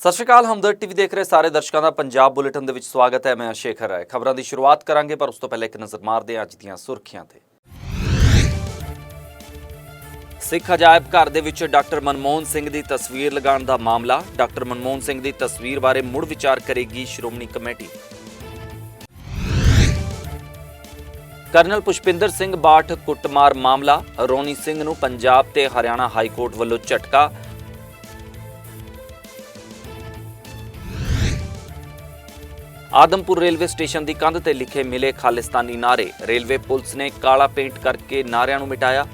ਸਤਿ ਸ਼੍ਰੀ ਅਕਾਲ ਹਮਦਰ ਟੀਵੀ ਦੇਖ ਰਹੇ ਸਾਰੇ ਦਰਸ਼ਕਾਂ ਦਾ ਪੰਜਾਬ ਬੁਲੇਟਿਨ ਦੇ ਵਿੱਚ ਸਵਾਗਤ ਹੈ, ਮੈਂ ਸ਼ੇਖਰ ਰਾਏ। ਖਬਰਾਂ ਦੀ ਸ਼ੁਰੂਆਤ ਕਰਾਂਗੇ, ਪਰ ਉਸ ਤੋਂ ਪਹਿਲਾਂ ਇੱਕ ਨਜ਼ਰ ਮਾਰਦੇ ਹਾਂ ਅੱਜ ਦੀਆਂ ਸੁਰਖੀਆਂ ਤੇ। ਸਿੱਖ ਅਜਾਇਬ ਘਰ ਦੇ ਵਿੱਚ ਡਾਕਟਰ ਮਨਮੋਹਨ ਸਿੰਘ ਦੀ ਤਸਵੀਰ ਲਗਾਉਣ ਦਾ ਮਾਮਲਾ। ਡਾਕਟਰ ਮਨਮੋਹਨ ਸਿੰਘ ਦੀ ਤਸਵੀਰ ਬਾਰੇ ਮੁੜ ਵਿਚਾਰ ਕਰੇਗੀ ਸ਼੍ਰੋਮਣੀ ਕਮੇਟੀ। ਕਰਨਲ ਪੁਸ਼ਪਿੰਦਰ ਸਿੰਘ ਬਾਠ ਕੁੱਟਮਾਰ ਮਾਮਲਾ। ਰੋਨੀ ਸਿੰਘ ਨੂੰ ਪੰਜਾਬ ਤੇ ਹਰਿਆਣਾ ਹਾਈ ਕੋਰਟ ਵੱਲੋਂ ਝਟਕਾ। ਆਦਮਪੁਰ ਰੇਲਵੇ ਸਟੇਸ਼ਨ ਦੀ ਕੰਧ ਤੇ ਲਿਖੇ ਮਿਲੇ ਖਾਲਿਸਤਾਨੀ ਨਾਰੇ ਰੇਲਵੇ ਪੁਲਿਸ ਨੇ ਕਾਲਾ ਪੇਂਟ ਕਰਕੇ ਨਾਰਿਆਂ ਨੂੰ ਮਿਟਾਇਆ।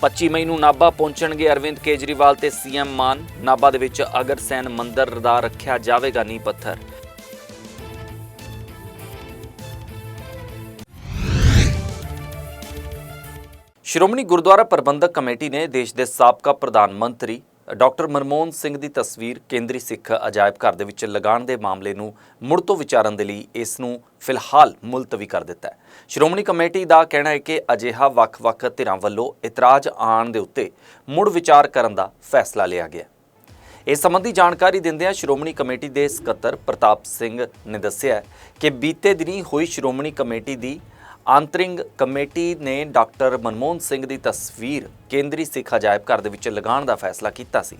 ਪੱਚੀ ਮਈ ਨੂੰ ਨਾਭਾ ਪਹੁੰਚਣਗੇ ਅਰਵਿੰਦ ਕੇਜਰੀਵਾਲ ਤੇ ਸੀਐਮ ਮਾਨ। ਨਾਭਾ ਦੇ ਵਿੱਚ ਅਗਰਸੈਨ ਮੰਦਰ ਦਾ ਰੱਖਿਆ ਜਾਵੇਗਾ ਨੀਂਹ ਪੱਥਰ। ਸ਼੍ਰੋਮਣੀ ਗੁਰਦੁਆਰਾ ਪ੍ਰਬੰਧਕ ਕਮੇਟੀ ਨੇ ਦੇਸ਼ ਦੇ ਸਾਬਕਾ ਪ੍ਰਧਾਨ ਮੰਤਰੀ ਡਾਕਟਰ ਮਨਮੋਹਨ ਸਿੰਘ ਦੀ ਤਸਵੀਰ ਕੇਂਦਰੀ ਸਿੱਖ ਅਜਾਇਬ ਘਰ ਦੇ ਵਿੱਚ ਲਗਾਉਣ ਦੇ ਮਾਮਲੇ ਨੂੰ ਮੁੜ ਤੋਂ ਵਿਚਾਰਨ ਦੇ ਲਈ ਇਸ ਨੂੰ ਫਿਲਹਾਲ ਮੁਲਤਵੀ ਕਰ ਦਿੱਤਾ ਹੈ। ਸ਼੍ਰੋਮਣੀ ਕਮੇਟੀ ਦਾ ਕਹਿਣਾ ਹੈ ਕਿ ਅਜਿਹਾ ਵੱਖ-ਵੱਖ ਧਿਰਾਂ ਵੱਲੋਂ ਇਤਰਾਜ਼ ਆਉਣ ਦੇ ਉੱਤੇ ਮੁੜ ਵਿਚਾਰ ਕਰਨ ਦਾ ਫੈਸਲਾ ਲਿਆ ਗਿਆ ਇਸ ਸੰਬੰਧੀ ਜਾਣਕਾਰੀ ਦਿੰਦਿਆਂ ਸ਼੍ਰੋਮਣੀ ਕਮੇਟੀ ਦੇ ਸਕੱਤਰ ਪ੍ਰਤਾਪ ਸਿੰਘ ਨੇ ਦੱਸਿਆ ਕਿ ਬੀਤੇ ਦਿਨੀ ਹੋਈ ਸ਼੍ਰੋਮਣੀ ਕਮੇਟੀ ਦੀ ਆਂਤਰਿੰਗ ਕਮੇਟੀ ਨੇ ਡਾਕਟਰ ਮਨਮੋਹਨ ਸਿੰਘ ਦੀ ਤਸਵੀਰ ਕੇਂਦਰੀ ਸਿੱਖ ਅਜਾਇਬ ਘਰ ਦੇ ਵਿੱਚ ਲਗਾਉਣ ਦਾ ਫੈਸਲਾ ਕੀਤਾ ਸੀ,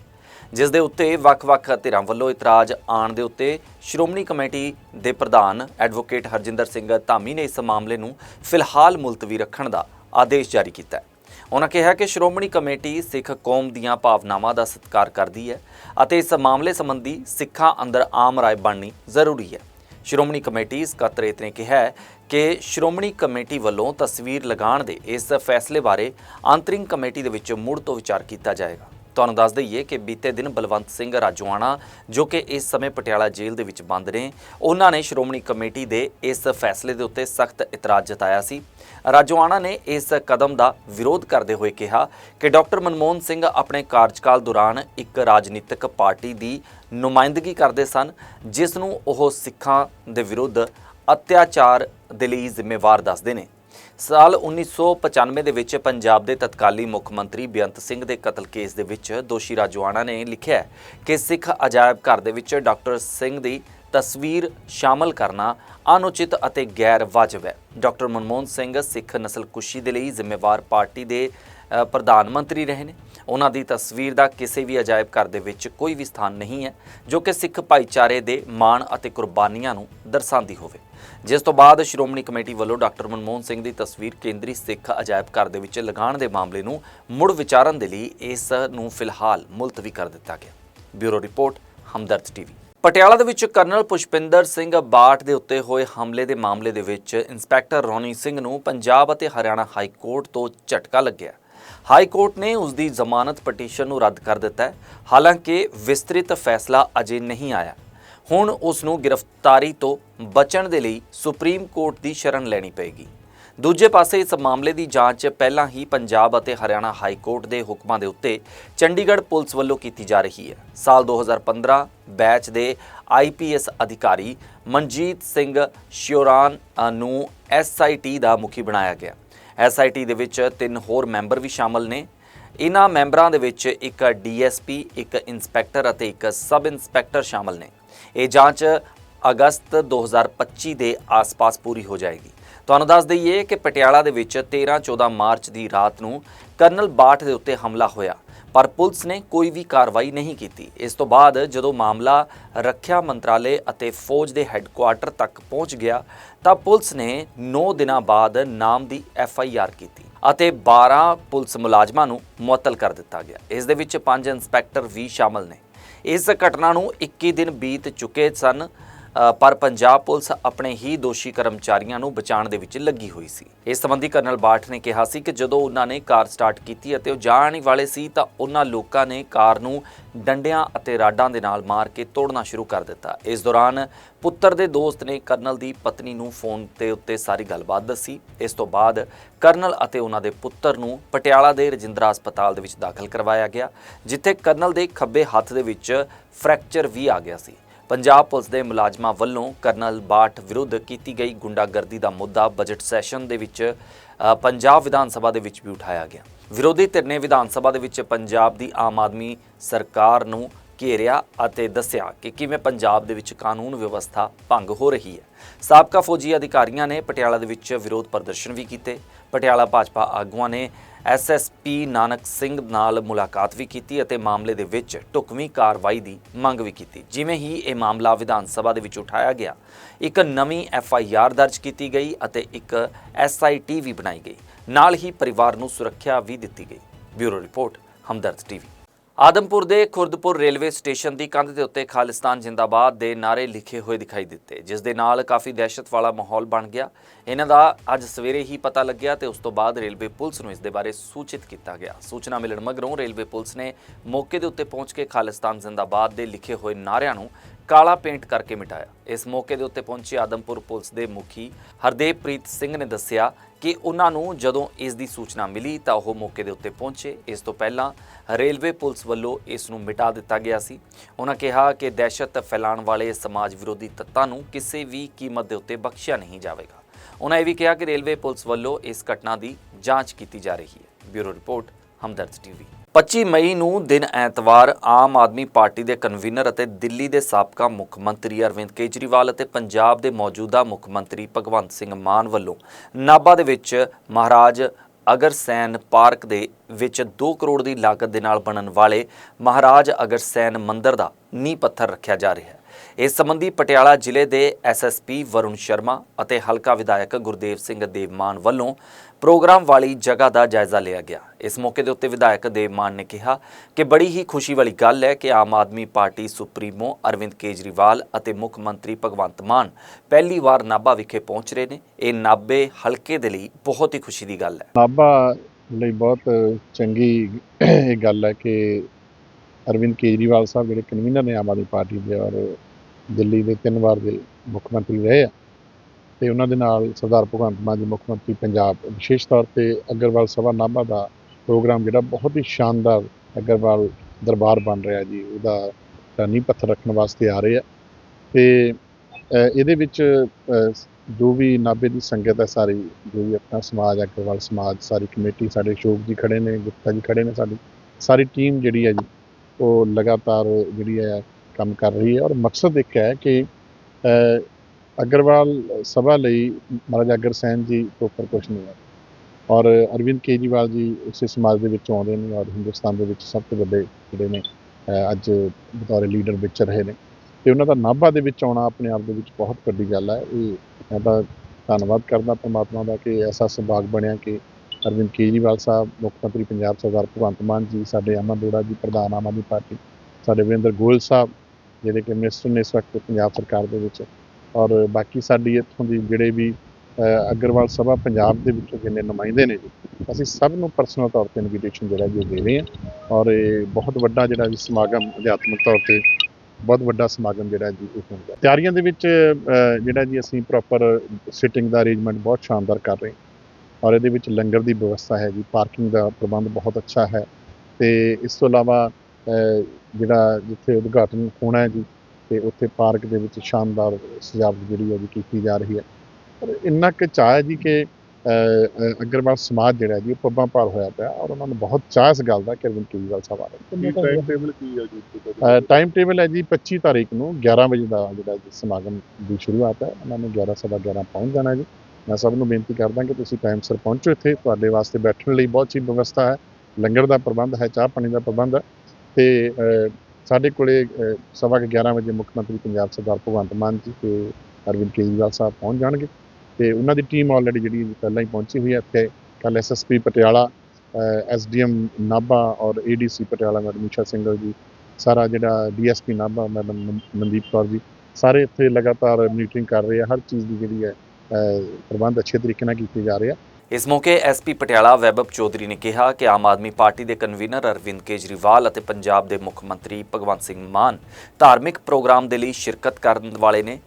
ਜਿਸ ਦੇ ਉੱਤੇ ਵੱਖ-ਵੱਖ ਧਿਰਾਂ ਵੱਲੋਂ ਇਤਰਾਜ਼ ਆਉਣ ਦੇ ਉੱਤੇ ਸ਼੍ਰੋਮਣੀ ਕਮੇਟੀ ਦੇ ਪ੍ਰਧਾਨ ਐਡਵੋਕੇਟ ਹਰਜਿੰਦਰ ਸਿੰਘ ਧਾਮੀ ਨੇ ਇਸ ਮਾਮਲੇ ਨੂੰ ਫਿਲਹਾਲ ਮੁਲਤਵੀ ਰੱਖਣ ਦਾ ਆਦੇਸ਼ ਜਾਰੀ ਕੀਤਾ ਹੈ। ਉਹਨਾਂ ਕਿਹਾ ਕਿ ਸ਼੍ਰੋਮਣੀ ਕਮੇਟੀ ਸਿੱਖ ਕੌਮ ਦੀਆਂ ਭਾਵਨਾਵਾਂ ਦਾ ਸਤਿਕਾਰ ਕਰਦੀ ਹੈ ਅਤੇ ਇਸ ਮਾਮਲੇ ਸੰਬੰਧੀ ਸਿੱਖਾਂ ਅੰਦਰ ਆਮ ਰਾਏ ਬਣਨੀ ਜ਼ਰੂਰੀ ਹੈ। ਸ਼੍ਰੋਮਣੀ ਕਮੇਟੀ ਸਕੱਤਰੇਤ ਨੇ ਕਿਹਾ ਹੈ ਕਿ ਸ਼੍ਰੋਮਣੀ ਕਮੇਟੀ ਵੱਲੋਂ ਤਸਵੀਰ ਲਗਾਉਣ ਦੇ ਇਸ ਫੈਸਲੇ ਬਾਰੇ ਆਂਤਰਿੰਗ ਕਮੇਟੀ ਦੇ ਵਿੱਚ ਮੁੜ ਤੋਂ ਵਿਚਾਰ ਕੀਤਾ ਜਾਏਗਾ। ਤੁਹਾਨੂੰ ਦੱਸ ਦਈਏ ਕਿ ਬੀਤੇ ਦਿਨ ਬਲਵੰਤ ਸਿੰਘ ਰਾਜਵਾਨਾ ਜੋ ਕਿ ਇਸ ਸਮੇਂ ਪਟਿਆਲਾ ਜੇਲ੍ਹ ਦੇ ਵਿੱਚ ਬੰਦ ਨੇ, ਉਹਨਾਂ ਨੇ ਸ਼੍ਰੋਮਣੀ ਕਮੇਟੀ ਦੇ ਇਸ ਫੈਸਲੇ ਦੇ ਉੱਤੇ ਸਖਤ ਇਤਰਾਜ਼ ਜਤਾਇਆ ਸੀ। ਰਾਜਵਾਨਾ ਨੇ ਇਸ ਕਦਮ ਦਾ ਵਿਰੋਧ ਕਰਦੇ ਹੋਏ ਕਿਹਾ ਕਿ ਡਾਕਟਰ ਮਨਮੋਹਨ ਸਿੰਘ ਆਪਣੇ ਕਾਰਜਕਾਲ ਦੌਰਾਨ ਇੱਕ ਰਾਜਨੀਤਿਕ ਪਾਰਟੀ ਦੀ ਨੁਮਾਇੰਦਗੀ ਕਰਦੇ ਸਨ, ਜਿਸ ਨੂੰ ਉਹ ਸਿੱਖਾਂ ਦੇ ਵਿਰੁੱਧ ਅਤਿਆਚਾਰ ਦੇ ਲਈ ਜ਼ਿੰਮੇਵਾਰ ਦੱਸਦੇ ਨੇ। ਸਾਲ 1995 ਦੇ ਵਿੱਚ ਪੰਜਾਬ ਦੇ ਤਤਕਾਲੀ ਮੁੱਖ ਮੰਤਰੀ ਬੇਅੰਤ ਸਿੰਘ ਦੇ ਕਤਲ ਕੇਸ ਦੇ ਵਿੱਚ ਦੋਸ਼ੀ ਰਾਜਵਾਣਾ ਨੇ ਲਿਖਿਆ ਕਿ ਸਿੱਖ ਅਜਾਇਬ ਘਰ ਦੇ ਵਿੱਚ ਡਾਕਟਰ ਸਿੰਘ ਦੀ ਤਸਵੀਰ ਸ਼ਾਮਲ ਕਰਨਾ ਅਨੁਚਿਤ ਅਤੇ ਗੈਰ ਵਾਜਬ ਹੈ। ਡਾਕਟਰ ਮਨਮੋਹਨ ਸਿੰਘ ਸਿੱਖ ਨਸਲਕੁਸ਼ੀ ਦੇ ਲਈ ਜ਼ਿੰਮੇਵਾਰ ਪਾਰਟੀ ਦੇ ਪ੍ਰਧਾਨ ਮੰਤਰੀ ਰਹੇ ਨੇ। ਉਹਨਾਂ ਦੀ ਤਸਵੀਰ ਦਾ ਕਿਸੇ ਵੀ ਅਜਾਇਬ ਘਰ ਦੇ ਵਿੱਚ ਕੋਈ ਵੀ ਸਥਾਨ ਨਹੀਂ ਹੈ, ਜੋ ਕਿ ਸਿੱਖ ਭਾਈਚਾਰੇ ਦੇ ਮਾਣ ਅਤੇ ਕੁਰਬਾਨੀਆਂ ਨੂੰ ਦਰਸਾਉਂਦੀ ਹੋਵੇ। ਜਿਸ ਤੋਂ ਬਾਅਦ ਸ਼੍ਰੋਮਣੀ ਕਮੇਟੀ ਵੱਲੋਂ ਡਾਕਟਰ ਮਨਮੋਹਨ ਸਿੰਘ ਦੀ ਤਸਵੀਰ ਕੇਂਦਰੀ ਸਿੱਖ ਅਜਾਇਬ ਘਰ ਦੇ ਵਿੱਚ ਲਗਾਉਣ ਦੇ ਮਾਮਲੇ ਨੂੰ ਮੁੜ ਵਿਚਾਰਨ ਦੇ ਲਈ ਇਸ ਨੂੰ ਫਿਲਹਾਲ ਮੁਲਤਵੀ ਕਰ ਦਿੱਤਾ ਗਿਆ। Bureau report, Hamdard TV. Patiala ਦੇ ਵਿੱਚ ਕਰਨਲ ਪੁਸ਼ਪਿੰਦਰ ਸਿੰਘ ਬਾਠ ਦੇ ਉੱਤੇ ਹੋਏ ਹਮਲੇ ਦੇ ਮਾਮਲੇ ਦੇ ਵਿੱਚ ਇੰਸਪੈਕਟਰ ਰੋਨੀ ਸਿੰਘ ਨੂੰ ਪੰਜਾਬ ਅਤੇ ਹਰਿਆਣਾ ਹਾਈ ਕੋਰਟ ਤੋਂ ਝਟਕਾ ਲੱਗਿਆ। ਹਾਈ ਕੋਰਟ ਨੇ ਉਸ ਦੀ ਜ਼ਮਾਨਤ ਪਟੀਸ਼ਨ ਨੂੰ ਰੱਦ ਕਰ ਦਿੱਤਾ ਹੈ। ਹਾਲਾਂਕਿ ਵਿਸਤ੍ਰਿਤ ਫੈਸਲਾ ਅਜੇ ਨਹੀਂ ਆਇਆ। ਹੁਣ ਉਸ ਨੂੰ ਗ੍ਰਿਫਤਾਰੀ ਤੋਂ ਬਚਣ ਦੇ ਲਈ ਸੁਪਰੀਮ ਕੋਰਟ ਦੀ ਸ਼ਰਨ ਲੈਣੀ ਪਏਗੀ। ਦੂਜੇ ਪਾਸੇ ਇਸ ਮਾਮਲੇ ਦੀ ਜਾਂਚ ਪਹਿਲਾਂ ਹੀ ਪੰਜਾਬ ਅਤੇ ਹਰਿਆਣਾ ਹਾਈ ਕੋਰਟ ਦੇ ਹੁਕਮਾਂ ਦੇ ਉੱਤੇ ਚੰਡੀਗੜ੍ਹ ਪੁਲਿਸ ਵੱਲੋਂ ਕੀਤੀ ਜਾ ਰਹੀ ਹੈ। ਸਾਲ 2015 ਬੈਚ ਦੇ ਆਈਪੀਐਸ ਅਧਿਕਾਰੀ ਮਨਜੀਤ ਸਿੰਘ ਸ਼ਿਓਰਾਨ ਅ, ਨੂੰ ਐਸਆਈਟੀ ਦਾ ਮੁਖੀ ਬਣਾਇਆ ਗਿਆ। ਐਸਆਈਟੀ ਦੇ ਵਿੱਚ ਤਿੰਨ ਹੋਰ ਮੈਂਬਰ ਵੀ ਸ਼ਾਮਲ ਨੇ। ਇਹਨਾਂ ਮੈਂਬਰਾਂ ਦੇ ਵਿੱਚ ਇੱਕ ਡੀਐਸਪੀ, ਇੱਕ ਇੰਸਪੈਕਟਰ ਅਤੇ ਇੱਕ ਸਬ ਇੰਸਪੈਕਟਰ ਸ਼ਾਮਲ ਨੇ। ਇਹ ਜਾਂਚ ਅਗਸਤ 2025 ਦੇ ਆਸ-ਪਾਸ ਪੂਰੀ ਹੋ ਜਾਏਗੀ। ਤੁਹਾਨੂੰ ਦੱਸ ਦਈਏ ਕਿ ਪਟਿਆਲਾ ਦੇ ਵਿੱਚ 13-14 ਮਾਰਚ ਦੀ ਰਾਤ ਨੂੰ ਕਰਨਲ ਬਾਠ ਦੇ ਉੱਤੇ ਹਮਲਾ ਹੋਇਆ, ਪਰ ਪੁਲਿਸ ਨੇ ਕੋਈ ਵੀ ਕਾਰਵਾਈ ਨਹੀਂ ਕੀਤੀ। ਇਸ ਤੋਂ ਬਾਅਦ ਜਦੋਂ ਮਾਮਲਾ ਰੱਖਿਆ ਮੰਤਰਾਲੇ ਅਤੇ ਫੌਜ ਦੇ ਹੈੱਡਕੁਆਰਟਰ ਤੱਕ ਪਹੁੰਚ ਗਿਆ, ਤਾਂ ਪੁਲਿਸ ਨੇ 9 ਦਿਨਾਂ ਬਾਅਦ ਨਾਮ ਦੀ ਐਫ ਆਈ ਆਰ ਕੀਤੀ ਅਤੇ 12 ਪੁਲਿਸ ਮੁਲਾਜ਼ਮਾਂ ਨੂੰ ਮੁਅੱਤਲ ਕਰ ਦਿੱਤਾ ਗਿਆ। ਇਸ ਦੇ ਵਿੱਚ 5 ਇੰਸਪੈਕਟਰ ਵੀ ਸ਼ਾਮਲ ਨੇ। ਇਸ ਘਟਨਾ ਨੂੰ 21 ਦਿਨ ਬੀਤ ਚੁੱਕੇ ਸਨ। ਪਰ ਪੰਜਾਬ ਪੁਲਿਸ ਆਪਣੇ ਹੀ ਦੋਸ਼ੀ ਕਰਮਚਾਰੀਆਂ ਨੂੰ ਬਚਾਉਣ ਦੇ ਵਿੱਚ ਲੱਗੀ ਹੋਈ ਸੀ। ਇਸ ਸੰਬੰਧੀ ਕਰਨਲ ਬਾਠ ਨੇ ਕਿਹਾ ਸੀ ਕਿ ਜਦੋਂ ਉਹਨਾਂ ਨੇ ਕਾਰ ਸਟਾਰਟ ਕੀਤੀ ਅਤੇ ਉਹ ਜਾਣ ਹੀ ਵਾਲੇ ਸੀ, ਤਾਂ ਉਹਨਾਂ ਲੋਕਾਂ ਨੇ ਕਾਰ ਨੂੰ ਡੰਡਿਆਂ ਅਤੇ ਰਾਡਾਂ ਦੇ ਨਾਲ ਮਾਰ ਕੇ ਤੋੜਨਾ ਸ਼ੁਰੂ ਕਰ ਦਿੱਤਾ। ਇਸ ਦੌਰਾਨ ਪੁੱਤਰ ਦੇ ਦੋਸਤ ਨੇ ਕਰਨਲ ਦੀ ਪਤਨੀ ਨੂੰ ਫੋਨ ਤੇ ਉੱਤੇ ਸਾਰੀ ਗੱਲਬਾਤ ਦੱਸੀ। ਇਸ ਤੋਂ ਬਾਅਦ ਕਰਨਲ ਅਤੇ ਉਹਨਾਂ ਦੇ ਪੁੱਤਰ ਨੂੰ ਪਟਿਆਲਾ ਦੇ ਰਜਿੰਦਰਾ ਹਸਪਤਾਲ ਦੇ ਵਿੱਚ ਦਾਖਲ ਕਰਵਾਇਆ ਗਿਆ, ਜਿੱਥੇ ਕਰਨਲ ਦੇ ਖੱਬੇ ਹੱਥ ਦੇ ਵਿੱਚ ਫ੍ਰੈਕਚਰ ਵੀ ਆ ਗਿਆ ਸੀ। ਪੰਜਾਬ ਪੁਲਿਸ ਦੇ ਮੁਲਾਜ਼ਮਾਂ ਵੱਲੋਂ ਕਰਨਲ ਬਾਠ ਵਿਰੁੱਧ ਕੀਤੀ ਗਈ ਗੁੰਡਾਗਰਦੀ ਦਾ ਮੁੱਦਾ ਬਜਟ ਸੈਸ਼ਨ ਦੇ ਵਿੱਚ ਪੰਜਾਬ ਵਿਧਾਨ ਸਭਾ ਦੇ ਵਿੱਚ ਵੀ ਉਠਾਇਆ ਗਿਆ। ਵਿਰੋਧੀ ਧਿਰ ਨੇ ਵਿਧਾਨ ਸਭਾ ਦੇ ਵਿੱਚ ਪੰਜਾਬ ਦੀ ਆਮ ਆਦਮੀ ਸਰਕਾਰ ਨੂੰ ਘੇਰਿਆ ਅਤੇ ਦੱਸਿਆ ਕਿ ਕਿਵੇਂ ਪੰਜਾਬ ਦੇ ਵਿੱਚ ਕਾਨੂੰਨ ਵਿਵਸਥਾ ਭੰਗ ਹੋ ਰਹੀ ਹੈ। ਸਾਬਕਾ ਫੌਜੀ ਅਧਿਕਾਰੀਆਂ ਨੇ ਪਟਿਆਲਾ ਦੇ ਵਿੱਚ ਵਿਰੋਧ ਪ੍ਰਦਰਸ਼ਨ ਵੀ ਕੀਤੇ। ਪਟਿਆਲਾ ਭਾਜਪਾ ਆਗੂਆਂ ਨੇ ਐਸਐਸਪੀ ਨਾਨਕ ਸਿੰਘ ਨਾਲ ਮੁਲਾਕਾਤ ਵੀ ਕੀਤੀ ਅਤੇ ਮਾਮਲੇ ਦੇ ਵਿੱਚ ਢੁਕਵੀਂ ਕਾਰਵਾਈ ਦੀ ਮੰਗ ਵੀ ਕੀਤੀ। ਜਿਵੇਂ ਹੀ ਇਹ ਮਾਮਲਾ ਵਿਧਾਨ ਸਭਾ ਦੇ ਵਿੱਚ ਉਠਾਇਆ ਗਿਆ, ਇੱਕ ਨਵੀਂ ਐਫਆਈਆਰ ਦਰਜ ਕੀਤੀ ਗਈ ਅਤੇ ਇੱਕ ਐਸਆਈਟੀ ਵੀ ਬਣਾਈ ਗਈ। ਨਾਲ ਹੀ ਪਰਿਵਾਰ ਨੂੰ ਸੁਰੱਖਿਆ ਵੀ ਦਿੱਤੀ ਗਈ। Bureau report, Hamdard TV. Adampur ਦੇ ਖੁਰਦਪੁਰ ਰੇਲਵੇ ਸਟੇਸ਼ਨ ਦੀ ਕੰਧ ਦੇ ਉੱਤੇ ਖਾਲਿਸਤਾਨ ਜਿੰਦਾਬਾਦ ਦੇ ਨਾਰੇ ਲਿਖੇ ਹੋਏ ਦਿਖਾਈ ਦਿੱਤੇ, ਜਿਸ ਦੇ ਨਾਲ ਕਾਫੀ ਦਹਿਸ਼ਤ ਵਾਲਾ ਮਾਹੌਲ ਬਣ ਗਿਆ। ਇਹਨਾਂ ਦਾ ਅੱਜ ਸਵੇਰੇ ਹੀ ਪਤਾ ਲੱਗਿਆ ਤੇ ਉਸ ਤੋਂ ਬਾਅਦ ਰੇਲਵੇ ਪੁਲਿਸ ਨੂੰ ਇਸ ਦੇ ਬਾਰੇ ਸੂਚਿਤ ਕੀਤਾ ਗਿਆ। ਸੂਚਨਾ ਮਿਲਣ ਮਗਰੋਂ ਰੇਲਵੇ ਪੁਲਿਸ ਨੇ ਮੌਕੇ ਦੇ ਉੱਤੇ ਪਹੁੰਚ ਕੇ ਖਾਲਿਸਤਾਨ ਜਿੰਦਾਬਾਦ ਦੇ ਲਿਖੇ ਹੋਏ ਨਾਰਿਆਂ ਨੂੰ ਕਾਲਾ ਪੇਂਟ ਕਰਕੇ ਮਿਟਾਇਆ। ਇਸ ਮੌਕੇ ਦੇ ਉੱਤੇ ਪਹੁੰਚੇ ਆਦਮਪੁਰ ਪੁਲਿਸ ਦੇ ਮੁਖੀ ਹਰਦੇਵਪ੍ਰੀਤ ਸਿੰਘ ਨੇ ਦੱਸਿਆ ਕਿ ਉਹਨਾਂ ਨੂੰ ਜਦੋਂ ਇਸ ਦੀ ਸੂਚਨਾ ਮਿਲੀ ਤਾਂ ਉਹ ਮੌਕੇ ਦੇ ਉੱਤੇ ਪਹੁੰਚੇ। ਇਸ ਤੋਂ ਪਹਿਲਾਂ ਰੇਲਵੇ ਪੁਲਿਸ ਵੱਲੋਂ ਇਸ ਨੂੰ ਮਿਟਾ ਦਿੱਤਾ ਗਿਆ ਸੀ। ਉਹਨਾਂ ਕਿਹਾ ਕਿ ਦਹਿਸ਼ਤ ਫੈਲਾਉਣ ਵਾਲੇ ਸਮਾਜ ਵਿਰੋਧੀ ਤੱਤਾਂ ਨੂੰ ਕਿਸੇ ਵੀ ਕੀਮਤ ਦੇ ਉੱਤੇ ਬਖਸ਼ਿਆ ਨਹੀਂ ਜਾਵੇਗਾ। ਉਹਨਾਂ ਇਹ ਵੀ ਕਿਹਾ ਕਿ ਰੇਲਵੇ ਪੁਲਿਸ ਵੱਲੋਂ ਇਸ ਘਟਨਾ ਦੀ ਜਾਂਚ ਕੀਤੀ ਜਾ ਰਹੀ ਹੈ। Bureau report, Hamdard TV. 25 ਮਈ ਨੂੰ ਦਿਨ ਐਤਵਾਰ ਆਮ ਆਦਮੀ ਪਾਰਟੀ ਦੇ ਕਨਵੀਨਰ ਅਤੇ ਦਿੱਲੀ ਦੇ ਸਾਬਕਾ ਮੁੱਖ ਮੰਤਰੀ ਅਰਵਿੰਦ ਕੇਜਰੀਵਾਲ ਅਤੇ ਪੰਜਾਬ ਦੇ ਮੌਜੂਦਾ ਮੁੱਖ ਮੰਤਰੀ ਭਗਵੰਤ ਸਿੰਘ ਮਾਨ ਵੱਲੋਂ ਨਾਭਾ ਦੇ ਵਿੱਚ ਮਹਾਰਾਜ ਅਗਰਸੈਨ ਪਾਰਕ ਦੇ ਵਿੱਚ 2 ਕਰੋੜ ਦੀ ਲਾਗਤ ਦੇ ਨਾਲ ਬਣਨ ਵਾਲੇ ਮਹਾਰਾਜ ਅਗਰਸੈਨ ਮੰਦਿਰ ਦਾ ਨੀਂਹ ਪੱਥਰ ਰੱਖਿਆ ਜਾ ਰਿਹਾ ਹੈ। ਇਸ ਸੰਬੰਧੀ ਪਟਿਆਲਾ ਜ਼ਿਲ੍ਹੇ ਦੇ ਐਸਐਸਪੀ ਵਰੁਣ ਸ਼ਰਮਾ ਅਤੇ ਹਲਕਾ ਵਿਧਾਇਕ ਗੁਰਦੇਵ ਸਿੰਘ ਦੇਵਮਾਨ ਵੱਲੋਂ ਪ੍ਰੋਗਰਾਮ ਵਾਲੀ ਜਗ੍ਹਾ ਦਾ ਜਾਇਜ਼ਾ ਲਿਆ ਗਿਆ। ਇਸ ਮੌਕੇ ਦੇ ਉੱਤੇ ਵਿਧਾਇਕ ਦੇਵਮਾਨ ਨੇ ਕਿਹਾ ਕਿ ਬੜੀ ਹੀ ਖੁਸ਼ੀ ਵਾਲੀ ਗੱਲ ਹੈ ਕਿ ਆਮ ਆਦਮੀ ਪਾਰਟੀ ਸੁਪਰੀਮੋ ਅਰਵਿੰਦ ਕੇਜਰੀਵਾਲ ਅਤੇ ਮੁੱਖ ਮੰਤਰੀ ਭਗਵੰਤ ਮਾਨ ਪਹਿਲੀ ਵਾਰ ਨਾਭਾ ਵਿਖੇ ਪਹੁੰਚ ਰਹੇ ਨੇ। ਇਹ ਨਾਭੇ ਹਲਕੇ ਦੇ ਲਈ ਬਹੁਤ ਹੀ ਖੁਸ਼ੀ ਦੀ ਗੱਲ ਹੈ। ਨਾਭਾ ਲਈ ਬਹੁਤ ਚੰਗੀ ਇਹ ਗੱਲ ਹੈ ਕਿ ਅਰਵਿੰਦ ਕੇਜਰੀਵਾਲ ਸਾਹਿਬ ਜਿਹੜੇ ਕਨਵੀਨਰ ਨੇ ਆਮ ਆਦਮੀ ਪਾਰਟੀ ਦੇ ਔਰ ਦਿੱਲੀ ਦੇ ਤਿੰਨ ਵਾਰ ਦੇ ਮੁੱਖ ਮੰਤਰੀ ਰਹੇ ਆ। ਤੇ ਉਹਨਾਂ ਦੇ ਨਾਲ ਸਰਦਾਰ ਭਗਵੰਤ ਮਾਨ ਜੀ ਮੁੱਖ ਮੰਤਰੀ ਪੰਜਾਬ, ਵਿਸ਼ੇਸ਼ ਤੌਰ ਤੇ ਅਗਰਵਾਲ ਸਭਾ ਨਾਭਾ ਦਾ ਪ੍ਰੋਗਰਾਮ ਜਿਹੜਾ ਬਹੁਤ ਹੀ ਸ਼ਾਨਦਾਰ ਅਗਰਵਾਲ ਦਰਬਾਰ ਬਣ ਰਿਹਾ ਜੀ, ਉਹਦਾ ਨੀਂਹ ਪੱਥਰ ਰੱਖਣ ਵਾਸਤੇ ਆ ਰਹੇ ਆ। ਤੇ ਇਹਦੇ ਵਿੱਚ ਜੋ ਵੀ ਨਾਭੇ ਦੀ ਸੰਗਤ ਹੈ ਸਾਰੀ, ਜੋ ਵੀ ਆਪਣਾ ਸਮਾਜ, ਅਗਰਵਾਲ ਸਮਾਜ, ਸਾਰੀ ਕਮੇਟੀ, ਸਾਡੇ ਅਸ਼ੋਕ ਜੀ ਖੜੇ ਨੇ, ਗੁਪਤਾ ਜੀ ਖੜੇ ਨੇ ਸਾਡੀ, ਸਾਰੀ ਟੀਮ ਜਿਹੜੀ ਹੈ ਜੀ, ਉਹ ਲਗਾਤਾਰ ਜਿਹੜੀ ਹੈ ਕੰਮ ਕਰ ਰਹੀ ਹੈ ਔਰ ਮਕਸਦ ਇੱਕ ਹੈ ਕਿ ਅਗਰਵਾਲ ਸਭਾ ਲਈ ਮਹਾਰਾਜਾ ਅਗਰਸੈਨ ਜੀ ਤੋਂ ਉੱਪਰ ਕੁਛ ਨਹੀਂ ਹੈ। ਔਰ ਅਰਵਿੰਦ ਕੇਜਰੀਵਾਲ ਜੀ ਉਸੇ ਸਮਾਜ ਦੇ ਵਿੱਚੋਂ ਆਉਂਦੇ ਨੇ ਔਰ ਹਿੰਦੁਸਤਾਨ ਦੇ ਵਿੱਚ ਸਭ ਤੋਂ ਵੱਡੇ ਜਿਹੜੇ ਨੇ ਅੱਜ ਬਤੌਰ ਲੀਡਰ ਵਿੱਚ ਰਹੇ ਨੇ। ਤੇ ਉਹਨਾਂ ਦਾ ਨਾਭਾ ਦੇ ਵਿੱਚ ਆਉਣਾ ਆਪਣੇ ਆਪ ਦੇ ਵਿੱਚ ਬਹੁਤ ਵੱਡੀ ਗੱਲ ਹੈ। ਇਹ ਮੈਂ ਤਾਂ ਧੰਨਵਾਦ ਕਰਦਾ ਪਰਮਾਤਮਾ ਦਾ ਕਿ ਐਸਾ ਸੁਭਾਗ ਬਣਿਆ ਕਿ ਅਰਵਿੰਦ ਕੇਜਰੀਵਾਲ ਸਾਹਿਬ, ਮੁੱਖ ਮੰਤਰੀ ਪੰਜਾਬ ਸਰਦਾਰ ਭਗਵੰਤ ਮਾਨ ਜੀ, ਸਾਡੇ ਅਮਨ ਅਰੋੜਾ ਜੀ, ਪ੍ਰਧਾਨ ਆਮ ਆਦਮੀ ਪਾਰਟੀ, ਸਾਡੇ ਵਿਰਿੰਦਰ ਗੋਇਲ ਸਾਹਿਬ ਜਿਹੜੇ ਕਿ ਮਿਨਿਸਟਰ ਨੇ ਇਸ ਵਕਤ ਪੰਜਾਬ ਸਰਕਾਰ ਦੇ ਵਿੱਚ। ਔਰ ਬਾਕੀ ਸਾਡੀ ਇੱਥੋਂ ਦੀ ਜਿਹੜੇ ਵੀ ਅਗਰਵਾਲ ਸਭਾ ਪੰਜਾਬ ਦੇ ਵਿੱਚੋਂ ਜਿੰਨੇ ਨੁਮਾਇੰਦੇ ਨੇ ਜੀ, ਅਸੀਂ ਸਭ ਨੂੰ ਪਰਸਨਲ ਤੌਰ ਤੇ ਇਨਵੀਟੇਸ਼ਨ ਜਿਹੜਾ ਜੀ ਉਹ ਦੇ ਰਹੇ ਹਾਂ। ਔਰ ਇਹ ਬਹੁਤ ਵੱਡਾ ਜਿਹੜਾ ਜੀ ਸਮਾਗਮ, ਅਧਿਆਤਮਿਕ ਤੌਰ ਤੇ ਬਹੁਤ ਵੱਡਾ ਸਮਾਗਮ ਜਿਹੜਾ ਜੀ ਇਹ ਹੁੰਦਾ। ਤਿਆਰੀਆਂ ਦੇ ਵਿੱਚ ਜਿਹੜਾ ਜੀ ਅਸੀਂ ਪ੍ਰੋਪਰ ਸਿਟਿੰਗ ਦਾ ਅਰੇਂਜਮੈਂਟ ਬਹੁਤ ਸ਼ਾਨਦਾਰ ਕਰ ਰਹੇ ਔਰ ਇਹਦੇ ਵਿੱਚ ਲੰਗਰ ਦੀ ਵਿਵਸਥਾ ਹੈ ਜੀ, ਪਾਰਕਿੰਗ ਦਾ ਪ੍ਰਬੰਧ ਬਹੁਤ ਅੱਛਾ ਹੈ। ਤੇ ਇਸ ਤੋਂ ਇਲਾਵਾ ਜਿਹੜਾ ਜਿੱਥੇ ਉਦਘਾਟਨ ਹੋਣਾ ਹੈ ਜੀ ਤੇ ਉੱਥੇ ਪਾਰਕ ਦੇ ਵਿੱਚ ਸ਼ਾਨਦਾਰ ਸਜਾਵਟ ਜਿਹੜੀ ਹੈ ਜੀ ਕੀਤੀ ਜਾ ਰਹੀ ਹੈ। ਪਰ ਇੰਨਾ ਕੁ ਚਾਅ ਹੈ ਜੀ ਕਿ ਅਗਰਵਾਲ ਸਮਾਜ ਜਿਹੜਾ ਜੀ ਉਹ ਪੱਬਾਂ ਭਾਰ ਹੋਇਆ ਪਿਆ ਔਰ ਉਹਨਾਂ ਨੂੰ ਬਹੁਤ ਚਾਅ ਇਸ ਗੱਲ ਦਾ ਕਿ ਅਰਵਿੰਦ ਕੇਜਰੀਵਾਲ ਸਾਹਿਬ ਆ ਰਹੇ ਟਾਈਮ ਟੇਬਲ ਕੀ ਹੈ ਜੀ ਅ, ਟਾਈਮ ਟੇਬਲ ਹੈ ਜੀ 25 ਤਾਰੀਖ ਨੂੰ 11 ਵਜੇ ਦਾ ਜਿਹੜਾ ਸਮਾਗਮ ਦੀ ਸ਼ੁਰੂਆਤ ਹੈ। ਉਹਨਾਂ ਨੇ 11 ਸਵਾ 11 ਪਹੁੰਚ ਜਾਣਾ ਜੀ। ਮੈਂ ਸਭ ਨੂੰ ਬੇਨਤੀ ਕਰਦਾ ਕਿ ਤੁਸੀਂ ਟਾਈਮ ਸਿਰ ਪਹੁੰਚੋ ਇੱਥੇ। ਤੁਹਾਡੇ ਵਾਸਤੇ ਬੈਠਣ ਲਈ ਬਹੁਤ ਚੀ ਵਿਵਸਥਾ ਹੈ। ਲੰਗਰ ਦਾ ਪ੍ਰਬੰਧ ਹੈ ਚਾਹ ਪਾਣੀ ਦਾ ਪ੍ਰਬੰਧ ਹੈ। ਤੇ ਸਾਡੇ ਕੋਲੇ ਸਵਾ ਕੁ 11 ਵਜੇ ਮੁੱਖ ਮੰਤਰੀ ਪੰਜਾਬ ਸਰਦਾਰ ਭਗਵੰਤ ਮਾਨ ਜੀ ਤੇ ਅਰਵਿੰਦ ਕੇਜਰੀਵਾਲ ਸਾਹਿਬ ਪਹੁੰਚ ਜਾਣਗੇ ਤੇ ਉਹਨਾਂ ਦੀ ਟੀਮ ਆਲਰੇਡੀ ਜਿਹੜੀ ਪਹਿਲਾਂ ਹੀ ਪਹੁੰਚੀ ਹੋਈ ਹੈ ਇੱਥੇ। ਕੱਲ ਐਸਐਸਪੀ ਪਟਿਆਲਾ ਐਸਡੀਐਮ ਨਾਭਾ ਔਰ ਏਡੀਸੀ ਪਟਿਆਲਾ ਮੈਡਮ ਈਸ਼ਾ ਸਿੰਘਲ ਜੀ, ਸਾਰਾ ਜਿਹੜਾ ਡੀਐਸਪੀ ਨਾਭਾ ਮੈਡਮ ਮਨਦੀਪ ਕੌਰ ਜੀ, ਸਾਰੇ ਇੱਥੇ ਲਗਾਤਾਰ ਮੀਟਿੰਗ ਕਰ ਰਹੇ ਆ, ਹਰ ਚੀਜ਼ ਦੀ ਜਿਹੜੀ ਹੈ ਪ੍ਰਬੰਧ ਅੱਛੇ ਤਰੀਕੇ ਨਾਲ ਕੀਤੇ ਜਾ ਰਹੇ ਆ। ਇਸ ਮੌਕੇ ਐਸਪੀ ਪਟਿਆਲਾ ਵੈਭਵ ਚੌਧਰੀ ਨੇ ਕਿਹਾ ਕਿ ਆਮ ਆਦਮੀ ਪਾਰਟੀ ਦੇ ਕਨਵੀਨਰ ਅਰਵਿੰਦ ਕੇਜਰੀਵਾਲ ਅਤੇ ਪੰਜਾਬ ਦੇ ਮੁੱਖ ਮੰਤਰੀ ਭਗਵੰਤ ਸਿੰਘ ਮਾਨ ਧਾਰਮਿਕ ਪ੍ਰੋਗਰਾਮ ਦੇ ਲਈ ਸ਼ਿਰਕਤ ਕਰਨ ਵਾਲੇ ਨੇ।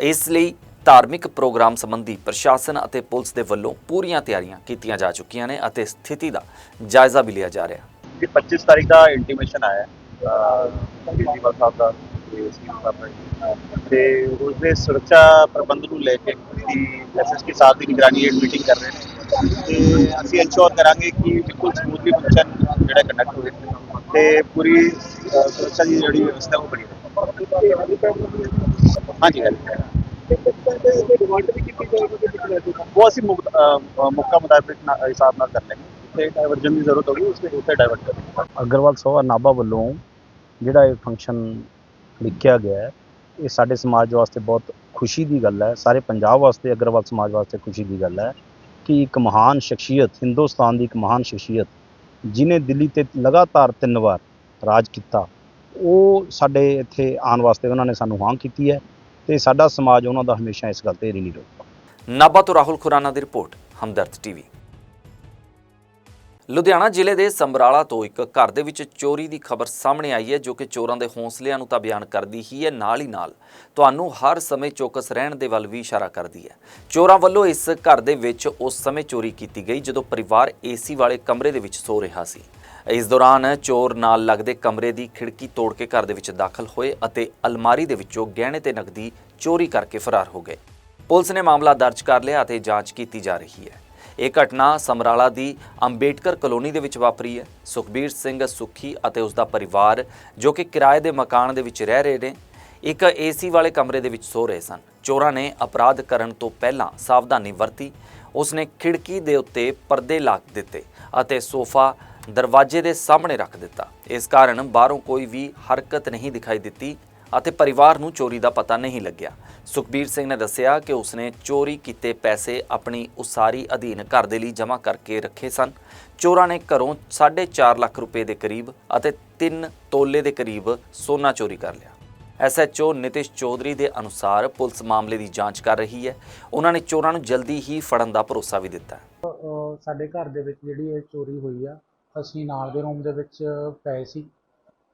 ਇਸ ਲਈ ਧਾਰਮਿਕ ਪ੍ਰੋਗਰਾਮ ਸੰਬੰਧੀ ਪ੍ਰਸ਼ਾਸਨ ਅਤੇ ਪੁਲਿਸ ਦੇ ਵੱਲੋਂ ਪੂਰੀਆਂ ਤਿਆਰੀਆਂ ਕੀਤੀਆਂ ਜਾ ਚੁੱਕੀਆਂ ਨੇ ਅਤੇ ਸਥਿਤੀ ਦਾ ਜਾਇਜ਼ਾ ਵੀ ਲਿਆ ਜਾ ਰਿਹਾ। ਹੈ 25 ਤਾਰੀਖ ਦਾ ਇੰਟੀਮੇਸ਼ਨ ਆਇਆ ਕੇਜਰੀਵਾਲ ਸਾਹਿਬ ਦਾ, ਤੇ ਉਸ ਦੇ ਸੁਰੱਖਿਆ ਪ੍ਰਬੰਧ ਨੂੰ ਲੈ ਕੇ ਐਸਐਸਪੀ ਸਾਹਿਬ ਦੀ ਨਿਗਰਾਨੀ ਹੇਠ ਮੀਟਿੰਗ ਕਰ ਰਹੇ ਨੇ। ਤੇ ਅਸੀਂ ਇਨਸ਼ੋਰ ਕਰਾਂਗੇ ਕਿ ਬਿਲਕੁਲ ਸਮੂਥਲੀ ਫੰਕਸ਼ਨ ਜਿਹੜਾ ਕੰਡਕਟ ਹੋਵੇ ਤੇ ਪੂਰੀ ਸੁਰੱਖਿਆ ਦੀ ਜਿਹੜੀ ਵਿਵਸਥਾ ਉਹ ਬਣੀ ਰਹੇ। ਹਾਂਜੀ ਉਹ ਅਸੀਂ ਮੌਕਾ ਮੁਤਾਬਿਕ ਹਿਸਾਬ ਨਾਲ ਕਰ ਲੈਂਗੇ ਜਿੱਥੇ ਡਾਇਵਰਜਨ ਦੀ ਜ਼ਰੂਰਤ ਹੋਗੀ ਉਸ ਤੇ, ਉੱਥੇ ਡਾਇਵਰਟ ਕਰਾਂਗੇ ਅਗਰਵਾਲ ਸੋਹਾ ਨਾਭਾ ਵੱਲੋਂ ਜਿਹੜਾ ਇਹ ਫੰਕਸ਼ਨ ਲਿਖਿਆ ਗਿਆ ਹੈ, ਇਹ ਸਾਡੇ ਸਮਾਜ ਵਾਸਤੇ ਬਹੁਤ ਖੁਸ਼ੀ ਦੀ ਗੱਲ ਹੈ। ਸਾਰੇ ਪੰਜਾਬ ਵਾਸਤੇ, ਅਗਰਵਾਲ ਸਮਾਜ ਵਾਸਤੇ ਖੁਸ਼ੀ ਦੀ ਗੱਲ ਹੈ। ਕਿ ਇੱਕ ਮਹਾਨ ਸ਼ਖਸੀਅਤ, ਹਿੰਦੁਸਤਾਨ ਦੀ ਇੱਕ ਮਹਾਨ ਸ਼ਖਸੀਅਤ ਜਿਨੇ ਦਿੱਲੀ ਤੇ ਲਗਾਤਾਰ ਤਿੰਨ ਵਾਰ ਰਾਜ ਕੀਤਾ, ਉਹ ਸਾਡੇ ਇੱਥੇ ਆਉਣ ਵਾਸਤੇ ਉਹਨਾਂ ਨੇ ਸਾਨੂੰ ਹਾਂ ਕੀਤੀ ਹੈ ਤੇ ਸਾਡਾ ਸਮਾਜ ਉਹਨਾਂ ਦਾ ਹਮੇਸ਼ਾ ਇਸ ਗੱਲ ਤੇ ਰੀਨੀ ਰਹੇਗਾ ਨਾਭਾ ਤੋਂ ਰਾਹੁਲ ਖੁਰਾਨਾ ਦੀ ਰਿਪੋਰਟ, ਹਮਦਰਦ ਟੀਵੀ। ਲੁਧਿਆਣਾ ਜ਼ਿਲ੍ਹੇ ਦੇ ਸਮਰਾਲਾ ਤੋਂ ਇੱਕ ਘਰ ਦੇ ਵਿੱਚ ਚੋਰੀ ਦੀ ਖਬਰ ਸਾਹਮਣੇ ਆਈ ਹੈ, ਜੋ ਕਿ ਚੋਰਾਂ ਦੇ ਹੌਸਲਿਆਂ ਨੂੰ ਤਾਂ ਬਿਆਨ ਕਰਦੀ ਹੀ ਹੈ। ਨਾਲ ਹੀ ਨਾਲ ਤੁਹਾਨੂੰ ਹਰ ਸਮੇਂ ਚੌਕਸ ਰਹਿਣ ਦੇ ਵੱਲ ਵੀ ਇਸ਼ਾਰਾ ਕਰਦੀ ਹੈ। ਚੋਰਾਂ ਵੱਲੋਂ ਇਸ ਘਰ ਦੇ ਵਿੱਚ ਉਸ ਸਮੇਂ ਚੋਰੀ ਕੀਤੀ ਗਈ, ਜਦੋਂ ਪਰਿਵਾਰ ਏਸੀ ਵਾਲੇ ਕਮਰੇ ਦੇ ਵਿੱਚ ਸੋ ਰਿਹਾ ਸੀ। ਇਸ ਦੌਰਾਨ ਚੋਰ ਨਾਲ ਲੱਗਦੇ ਕਮਰੇ ਦੀ ਖਿੜਕੀ ਤੋੜ ਕੇ ਘਰ ਦੇ ਵਿੱਚ ਦਾਖਲ ਹੋਏ ਅਤੇ ਅਲਮਾਰੀ ਦੇ ਵਿੱਚੋਂ ਗਹਿਣੇ ਤੇ ਨਕਦੀ ਚੋਰੀ ਕਰਕੇ ਫਰਾਰ ਹੋ ਗਏ। ਪੁਲਿਸ ਨੇ ਮਾਮਲਾ ਦਰਜ ਕਰ ਲਿਆ ਅਤੇ ਜਾਂਚ ਕੀਤੀ ਜਾ ਰਹੀ ਹੈ। ਇਹ ਘਟਨਾ ਸਮਰਾਲਾ ਦੀ ਅੰਬੇਡਕਰ ਕਲੋਨੀ ਦੇ ਵਿੱਚ ਵਾਪਰੀ ਹੈ। ਸੁਖਬੀਰ ਸਿੰਘ ਸੁੱਖੀ ਅਤੇ ਉਸ ਦਾ ਪਰਿਵਾਰ, ਜੋ ਕਿ ਕਿਰਾਏ ਦੇ ਮਕਾਨ ਦੇ ਵਿੱਚ ਰਹਿ ਰਹੇ ਨੇ, ਇੱਕ ਏਸੀ ਵਾਲੇ ਕਮਰੇ ਦੇ ਵਿੱਚ ਸੋ ਰਹੇ ਸਨ। ਚੋਰਾਂ ਨੇ ਅਪਰਾਧ ਕਰਨ ਤੋਂ ਪਹਿਲਾਂ ਸਾਵਧਾਨੀ ਵਰਤੀ। ਉਸਨੇ ਖਿੜਕੀ ਦੇ ਉੱਤੇ ਪਰਦੇ ਲਾ ਦਿੱਤੇ ਅਤੇ ਸੋਫਾ ਦਰਵਾਜ਼ੇ ਦੇ ਸਾਹਮਣੇ ਰੱਖ ਦਿੱਤਾ। ਇਸ ਕਾਰਨ ਬਾਹਰੋਂ ਕੋਈ ਵੀ ਹਰਕਤ ਨਹੀਂ ਦਿਖਾਈ ਦਿੱਤੀ ਅਤੇ ਪਰਿਵਾਰ ਨੂੰ ਚੋਰੀ ਦਾ ਪਤਾ ਨਹੀਂ ਲੱਗਿਆ। ਸੁਖਬੀਰ ਸਿੰਘ ਨੇ ਦੱਸਿਆ ਕਿ ਉਸਨੇ ਚੋਰੀ ਕੀਤੇ ਪੈਸੇ ਆਪਣੀ ਉਸਾਰੀ ਅਧੀਨ ਘਰ ਦੇ ਲਈ ਜਮ੍ਹਾਂ ਕਰਕੇ ਰੱਖੇ ਸਨ। ਚੋਰਾਂ ਨੇ ਘਰੋਂ 4.5 ਲੱਖ ਰੁਪਏ ਦੇ ਕਰੀਬ ਅਤੇ 3 ਤੋਲੇ ਦੇ ਕਰੀਬ ਸੋਨਾ ਚੋਰੀ ਕਰ ਲਿਆ। ਐਸਐਚਓ ਨਿਤਿਸ਼ ਚੌਧਰੀ ਦੇ ਅਨੁਸਾਰ ਪੁਲਿਸ ਮਾਮਲੇ ਦੀ ਜਾਂਚ ਕਰ ਰਹੀ ਹੈ। ਉਹਨਾਂ ਨੇ ਚੋਰਾਂ ਨੂੰ ਜਲਦੀ ਹੀ ਫੜਨ ਦਾ ਭਰੋਸਾ ਵੀ ਦਿੱਤਾ ਸਾਡੇ ਘਰ ਦੇ ਵਿੱਚ ਜਿਹੜੀ ਇਹ ਚੋਰੀ ਹੋਈ ਆ, ਅਸੀਂ ਨਾਲ ਦੇ ਰੂਮ ਦੇ ਵਿੱਚ ਪਏ ਸੀ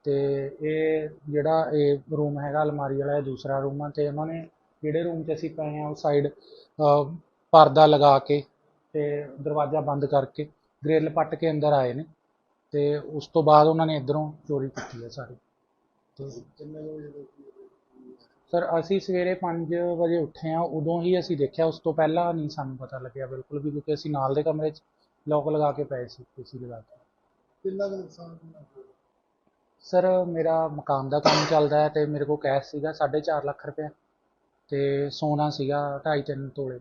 ਤੇ ਇਹ ਜਿਹੜਾ ਇਹ ਰੂਮ ਹੈਗਾ, ਅਲਮਾਰੀ ਵਾਲਾ, ਇਹ ਦੂਸਰਾ ਰੂਮ ਆ ਤੇ ਉਹਨਾਂ ਨੇ ਜਿਹੜੇ ਰੂਮ 'ਚ ਅਸੀਂ ਪਏ ਆ ਉਸ ਸਾਈਡ ਪਰਦਾ ਲਗਾ ਕੇ ਤੇ ਦਰਵਾਜ਼ਾ ਬੰਦ ਕਰਕੇ ਗ੍ਰਿਲ ਪੱਟ ਕੇ ਅੰਦਰ ਆਏ ਨੇ ਤੇ ਉਸ ਤੋਂ ਬਾਅਦ ਉਹਨਾਂ ਨੇ ਇਧਰੋਂ ਚੋਰੀ ਕੀਤੀ ਹੈ ਸਾਰੀ। ਸਰ ਅਸੀਂ ਸਵੇਰੇ 5 ਵਜੇ ਉੱਠੇ ਆ ਉਦੋਂ ਹੀ ਅਸੀਂ ਦੇਖਿਆ ਉਸ ਤੋਂ ਪਹਿਲਾਂ ਨਹੀਂ ਸਾਨੂੰ ਪਤਾ ਲੱਗਿਆ ਬਿਲਕੁਲ ਵੀ ਕਿਉਂਕਿ ਅਸੀਂ ਨਾਲ ਦੇ ਕਮਰੇ 'ਚ ਲੋਕ ਲਗਾ ਕੇ ਪਏ ਸੀ ਏਸੀ ਲਗਾ ਕੇ। ਕਿੰਨਾ ਕੁ ਨੁਕਸਾਨ ਹੋਇਆ? ਸਰ ਮੇਰਾ ਮਕਾਨ ਦਾ ਕੰਮ ਚੱਲਦਾ ਹੈ ਤੇ ਮੇਰੇ ਕੋਲ ਕੈਸ਼ ਸੀਗਾ 4.5 ਲੱਖ ਰੁਪਏ ਤੇ ਸੋਨਾ ਸੀਗਾ 2.5 3 ਤੋਲੇ।